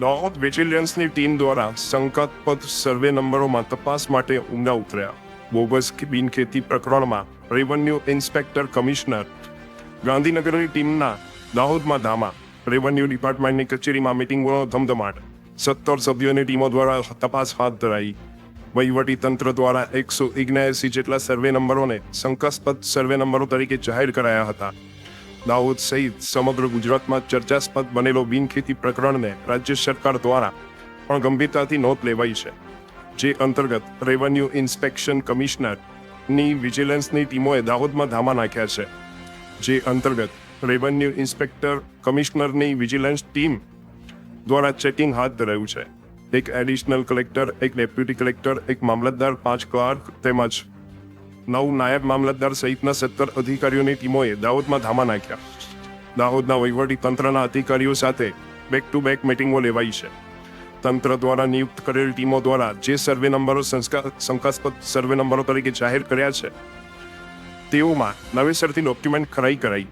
Dahod વિજિલન્સની team દ્વારા શંકાસ્પદ સર્વે નંબરોમાં તપાસ માટે ઊંડા ઉતર્યા. બોગસ બિનખેતી પ્રકરણમાં રેવન્યુ ઇન્સ્પેક્ટર કમિશનર ગાંધીનગરની ટીમના દાહોદમાં ધામા, રેવન્યુ ડિપાર્ટમેન્ટની કચેરીમાં મિટિંગોનો ધમધમાટ. સત્તર સભ્યોની ટીમો દ્વારા તપાસ હાથ ધરાઈ. વહીવટી તંત્ર દ્વારા એકસો ઓગણએંસી જેટલા સર્વે નંબરોને શંકાસ્પદ સર્વે નંબરો તરીકે જાહેર કરાયા હતા. દાહોદ સહિત સમગ્ર ગુજરાતમાં ચર્ચાસ્પદ બનેલો બિનખેતી પ્રકરણને રાજ્ય સરકાર દ્વારા પણ ગંભીરતાથી નોંધ લેવાઈ છે, જે અંતર્ગત રેવન્યુ ઇન્સ્પેક્શન કમિશનરની વિજિલન્સની ટીમોએ દાહોદમાં ધામા નાખ્યા છે, જે અંતર્ગત રેવન્યુ ઇન્સ્પેક્ટર કમિશનરની વિજિલન્સ ટીમ દ્વારા ચેકિંગ હાથ ધરાયું છે. એક એડિશનલ કલેક્ટર, એક ડેપ્યુટી કલેક્ટર, એક મામલતદાર, પાંચ ક્લાર્ક તેમજ નવ નાયબ મામલતદાર સહિતના સત્તર અધિકારીઓની ટીમોએ દાહોદમાં ધામા નાખ્યા. દાહોદના વહીવટી તંત્રના અધિકારીઓ સાથે બેક ટુ બેક મિટિંગો લેવાઈ છે. તંત્ર દ્વારા નિયુક્ત કરેલ ટીમો દ્વારા જે સર્વે નંબરો શંકાસ્પદ સર્વે નંબરો તરીકે જાહેર કર્યા છે, તેઓમાં નવેસરથી ડોક્યુમેન્ટ ખરાઈ કરાઈ.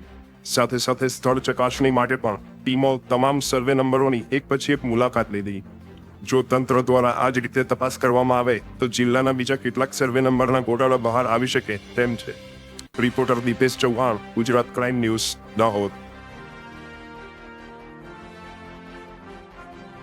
સાથે સાથે સ્થળ ચકાસણી માટે પણ ટીમો તમામ સર્વે નંબરોની એક પછી એક મુલાકાત લીધી. જો તંત્ર દ્વારા આ જ રીતે તપાસ કરવામાં આવે, તો જિલ્લાના બીજા કેટલાક સર્વે નંબરના ગોટાળા બહાર આવી શકે તેમ છે. Reporter Dipesh Chauhan, Gujarat crime news, Dahod.